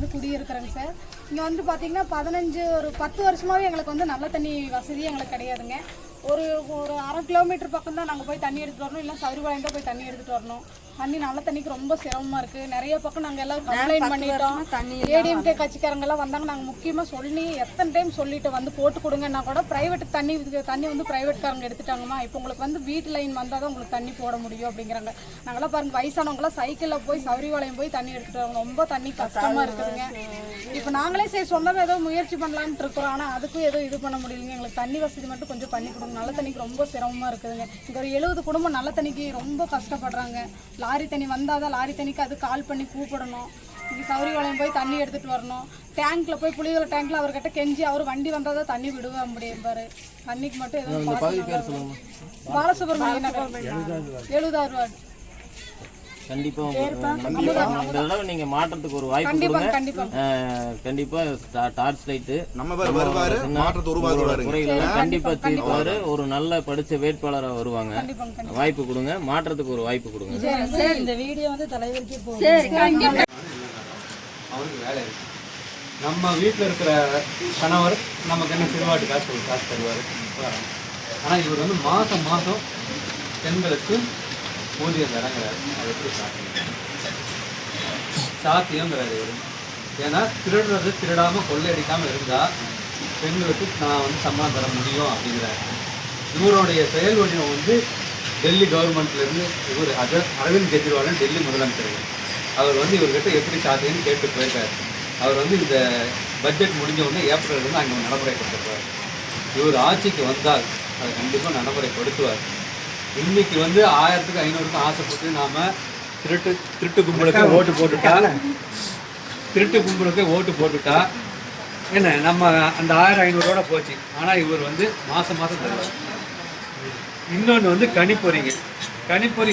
வந்து குடியிருக்கிறோங்க சார். இங்கே வந்து பார்த்தீங்கன்னா பதினஞ்சு ஒரு பத்து வருஷமாகவே எங்களுக்கு வந்து நல்ல தண்ணி வசதி எங்களுக்கு கிடையாதுங்க. ஒரு ஒரு அரை கிலோமீட்டர் பக்கம் தான் நாங்கள் போய் தண்ணி எடுத்துட்டு வரணும். இல்லை சவுரிவாயம் தான் போய் தண்ணி எடுத்துட்டு வரணும். தண்ணி நல்ல தண்ணிக்கு ரொம்ப சிரமமா இருக்கு. நிறைய பக்கம் நாங்கள் எல்லாம் கம்ப்ளைண்ட் பண்ணிட்டோம். ஏடிஎம்கே கட்சிக்காரங்க எல்லாம் வந்தாங்க. நாங்கள் முக்கியமாக சொல்லி எத்தனை டைம் சொல்லிட்டு வந்து போட்டு கொடுங்கன்னா கூட பிரைவேட் தண்ணி தண்ணி வந்து பிரைவேட்காரங்க எடுத்துட்டாங்கம்மா. இப்போ உங்களுக்கு வந்து வீட்டு லைன் வந்தால் தான் உங்களுக்கு தண்ணி போட முடியும் அப்படிங்கிறாங்க. நாங்களாம் பாருங்க வயசானவங்களாம் சைக்கிளில் போய் சௌரிவாலயம் போய் தண்ணி எடுத்துட்டு வரோம் ரொம்ப தண்ணி கஷ்டமா இருக்குதுங்க. இப்போ நாங்களே சரி சொந்தமாக ஏதோ முயற்சி பண்ணலான்ட்டு இருக்கிறோம். ஆனால் அதுக்கும் ஏதோ இது பண்ண முடியலைங்க. எங்களுக்கு தண்ணி வசதி மட்டும் கொஞ்சம் பண்ணி கொடுங்க. நல்ல தண்ணிக்கு ரொம்ப சிரமமா இருக்குதுங்க. இங்கே ஒரு எழுபது குடும்பம் நல்ல தண்ணிக்கு ரொம்ப கஷ்டப்படுறாங்க. லாரி தண்ணி வந்தால் தான் லாரி தண்ணிக்கு அது கால் பண்ணி கூப்பிடணும். இங்கே சௌரிவாலயம் போய் தண்ணி எடுத்துட்டு வரணும். டேங்க்ல போய் புளியோல டேங்க்ல அவர்கிட்ட கெஞ்சி அவர் வண்டி வந்தால் தான் தண்ணி விடுவ முடியும் பாரு. தண்ணிக்கு மட்டும் எதுவும் பார்த்து பாலசுப்ரமணிய நகர். எழுபதாவது வார்டு கண்டிப்பா உங்களுக்கு கண்டிப்பா. இந்த தடவை மாற்றத்துக்கு ஒரு வாய்ப்பு கொடுங்க. கண்டிப்பா. அஹ், கண்டிப்பா டா- டார்ச் லைட்டு நம்ம பேர் வருவாரு மாற்றத்தை உருவாக்குவாரு குறைகளை கண்டிப்பா தீர்ப்பாரு. ஒரு நல்ல படிச்ச வேட்பாளரா வருவாங்க. வாய்ப்பு கொடுங்க. மாற்றத்துக்கு ஒரு வாய்ப்பு கொடுங்க. இந்த வீடியோ வந்து தலைவருக்கே போகும் அவருக்கு வேலை இருக்கு. நம்ம வீட்டில் இருக்கிற கணவர் நமக்கு என்ன சிறுவாட்டு காசு ஒரு காசு தருவார். ஆனால் இவர் வந்து மாதம் மாதம் பெண்களுக்கு ஊதியம் தரங்கிறாரு அதை எப்படி சாத்தியம் சாத்தியங்கிறாரு இவர் ஏன்னா திருடுறது திருடாமல் கொள்ளையடிக்காமல் இருந்தால் பெண்களுக்கு நான் வந்து சம்பளம் தர முடியும் அப்படிங்கிறாரு. இவருடைய செயல் வடிவம் வந்து டெல்லி கவர்மெண்ட்லேருந்து இவர் அஜ அரவிந்த் கெஜ்ரிவால் டெல்லி முதலமைச்சர் அவர் வந்து இவர்கிட்ட எப்படி சாத்தியம்னு கேட்டு போயிருக்காரு. அவர் வந்து இந்த பட்ஜெட் முடிஞ்ச உடனே ஏப்ரல் இருந்து அங்கே நடைமுறைப்படுத்துறாரு இவர் ஆட்சிக்கு வந்தால் அதை கண்டிப்பாக நடைமுறைப்படுத்துவார் இன்னைக்கு வந்து ஆயிரத்துக்கு ஐநூறுக்கும் ஆசைப்பட்டு நாம திருட்டு திருட்டு கும்பலுக்கு ஓட்டு போட்டுட்டா. திருட்டு கும்பலுக்கு ஓட்டு போட்டுட்டா. என்ன நம்ம அந்த ஆயிரம் ஐநூறோட போச்சு. ஆனால் இவர் வந்து மாதம் மாதம் தருவார் இன்னொன்று வந்து கணிப்பொறிங்க. கணிப்பொறி